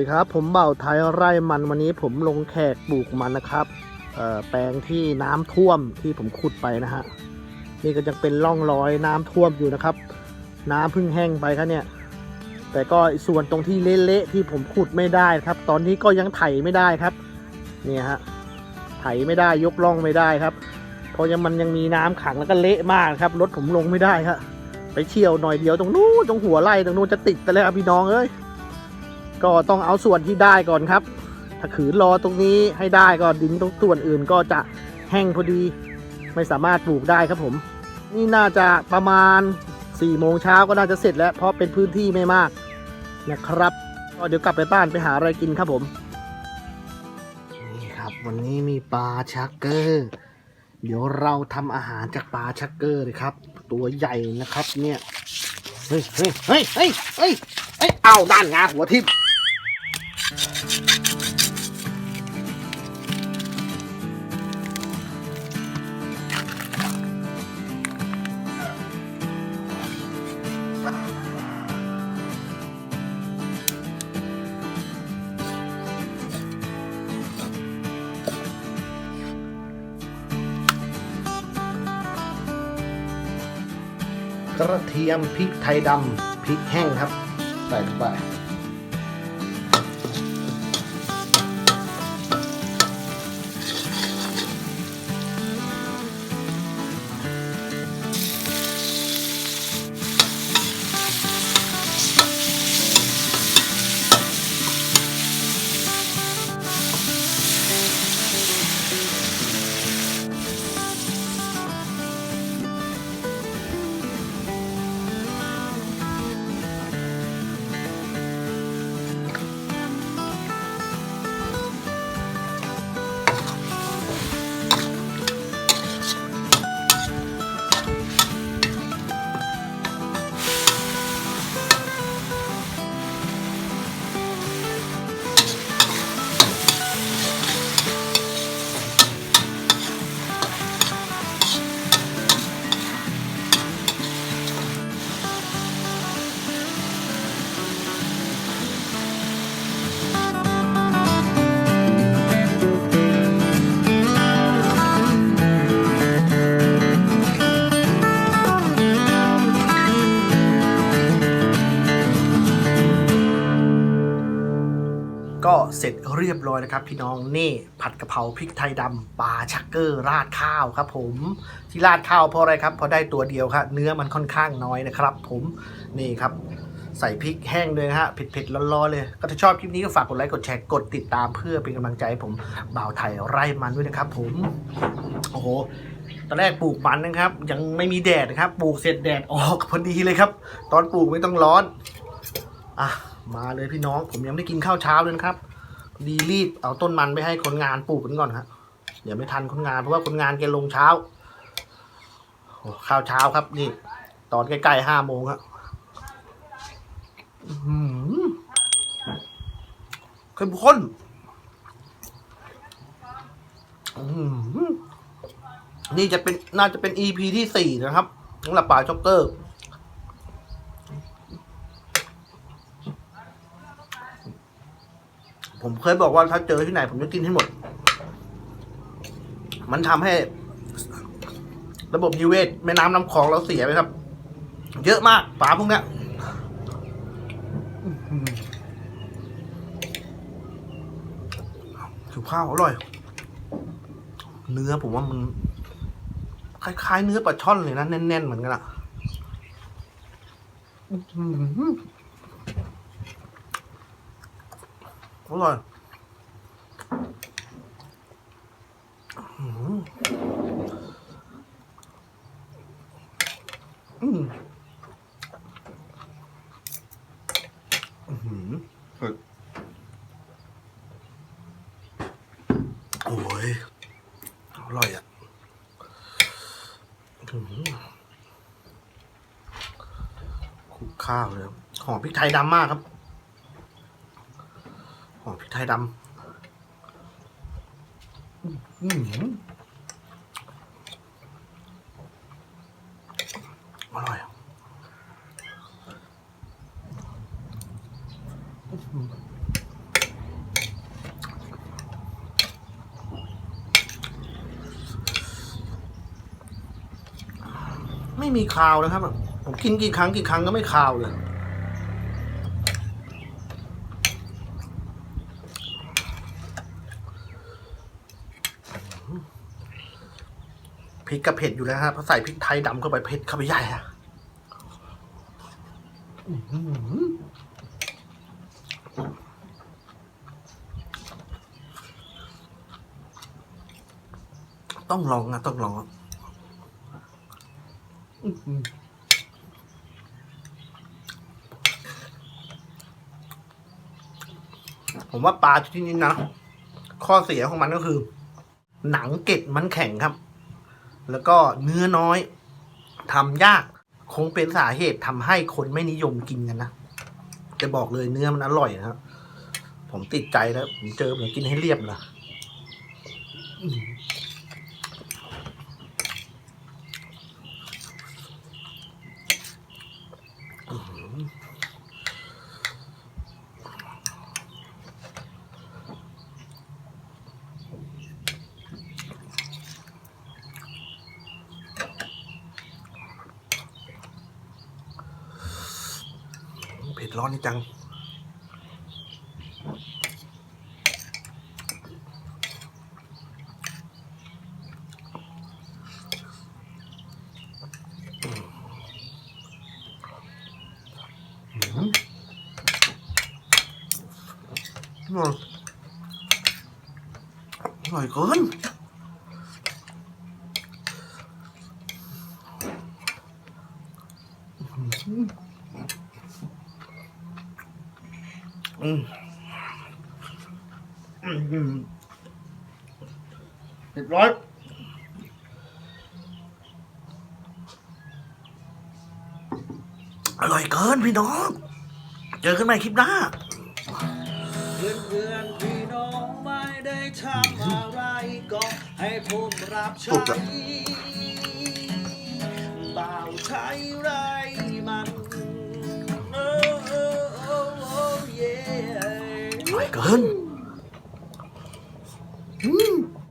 ดีครับ ผมเบ่าไทยไร่มันวันนี้ผมลงแขกปลูกมันนะครับแปลงที่น้ำท่วมที่ผมขุดไปนะฮะนี่ก็จะเป็นร่องรอยน้ำท่วมอยู่นะครับ น้ำเพิ่งแห้งไปครับเนี่ย แต่ก็ส่วนตรงที่เละๆที่ผมขุดไม่ได้ครับ ตอนนี้ก็ยังไถไม่ได้ครับเนี่ยฮะไถไม่ได้ยกร่องไม่ได้ครับ เพราะยังมันยังมีน้ำขังแล้วก็เละมากครับรถผมลงไม่ได้ครับไปเที่ยวหน่อยเดียวตรงนู้นตรงหัวไร่ตรงนู้นจะติดไปเลยครับพี่น้องเอ้ย ก็ต้องเอาส่วนที่ได้ก่อนครับ ถ้าขืนรอตรงนี้ให้ได้ก็ดินตรงส่วนอื่นก็จะแห้งพอดี ไม่สามารถปลูกได้ครับผม นี่น่าจะประมาณ4ี่โมงเช้าก็น่าจะเสร็จแล้วเพราะเป็นพื้นที่ไม่มากนะครับก็เดี๋ยวกลับไปบ้านไปหาอะไรกินครับผมนี่ครับวันนี้มีปลาชักเกอร์ เดี๋ยวเราทำอาหารจากปลาชักเกอร์เลยครับ ตัวใหญ่นะครับเนี่ยเฮ้ยเฮ้ยเฮ้ยเฮ้ยเฮ้ยเอ้ยเอาด้านงาหัวทิ่ม ระเทียมพริกไทยดำพริกแห้งครับ ใส่ลงไป ร็จเรียบร้อยนะครับ พี่น้องนี่ผัดกะเพราพริกไทยดำปลาชักเกอร์ราดข้าวครับ ผมที่ราดข้าวเพราะอะไรครับเพราะได้ตัวเดียวครับเนื้อมันค่อนข้างน้อยนะครับ ผมนี่ครับใส่พริกแห้งด้วยนะฮะเผ็ดๆร้อนๆเลย ก็ถ้าชอบคลิปนี้ก็ฝากกดไลค์กดแชร์กดติดตามเพื่อเป็นกำลังใจให้ผมบ่าวไทยไร่มันด้วยนะครับ ผมโอ้โหตอนแรกปลูกมันนะครับ ยังไม่มีแดดนะครับปลูกเสร็จแดดออกพอดีเลยครับ ตอนปลูกไม่ต้องร้อนอะมาเลยพี่น้องผมยังไม่ได้กินข้าวเช้าเลยนะครับ ดีรีบเอาต้นมันไปให้คนงานปลูกกันก่อนครับเดี๋ยวไม่ทันคนงานเพราะว่าคนงานแกลงเช้าโอ้ข้าวเช้าครับ นี่ ตอนใกล้ๆห้าโมงครับอื้อหือเข้มข้นนี่จะเป็นน่าจะเป็น EP ที่สี่นะครับสำหรับป่าช็อกเกอร์ ผมเคยบอกว่าถ้าเจอที่ไหน ผมจะกินให้หมด มันทำให้ ระบบนิเวศแม่น้ำน้ำคลองเราเสียไปครับ เยอะมากปลาพวกเนี้ยอื้อข้าวอร่อย เนื้อผมว่ามัน คล้าย ๆ เนื้อปลาช่อนเลยนะแน่น ๆ เหมือนกันอะ อร่อยอื้อหืออืมอื้อหือเผ็ดโอ้ยอร่อยอะคุกข้าวเลยหอมพริกไทยดำมากครับ ยดำอร่อยไม่มีคาวนะครับ ผมกินกี่ครั้งกี่ครั้งก็ไม่คาวเลย พริกกระเผ็ดอยู่แล้วครับพอใส่พริกไทยดำเข้าไปเผ็ดเข้าไปใหญ่อะต้องลองนะต้องลองผมว่าปลาที่นี่นะ ข้อเสียของมันก็คือ หนังเก็ดมันแข็งครับ แล้วก็เนื้อน้อยทำยาก คงเป็นสาเหตุทำให้คนไม่นิยมกินกันนะจะบอกเลยเนื้อมันอร่อยนะครับ ผมติดใจแล้ว ผมเจอผมกินให้เรียบนะอืมอื้อหือเผ็ ดร้อนนี่จังอืมอร่ อยอร่อยเกินอืมอืมอืมเรียบร้อยอร่อยเกินพี่น้อง เจอกันใหม่คลิปหน้าเพื่อนเพื่อนๆพี่น้องไม่ได้ทำอะไรก็ให้ผมรับถูใช้กอะบ่าวใช้ไร ขึ้น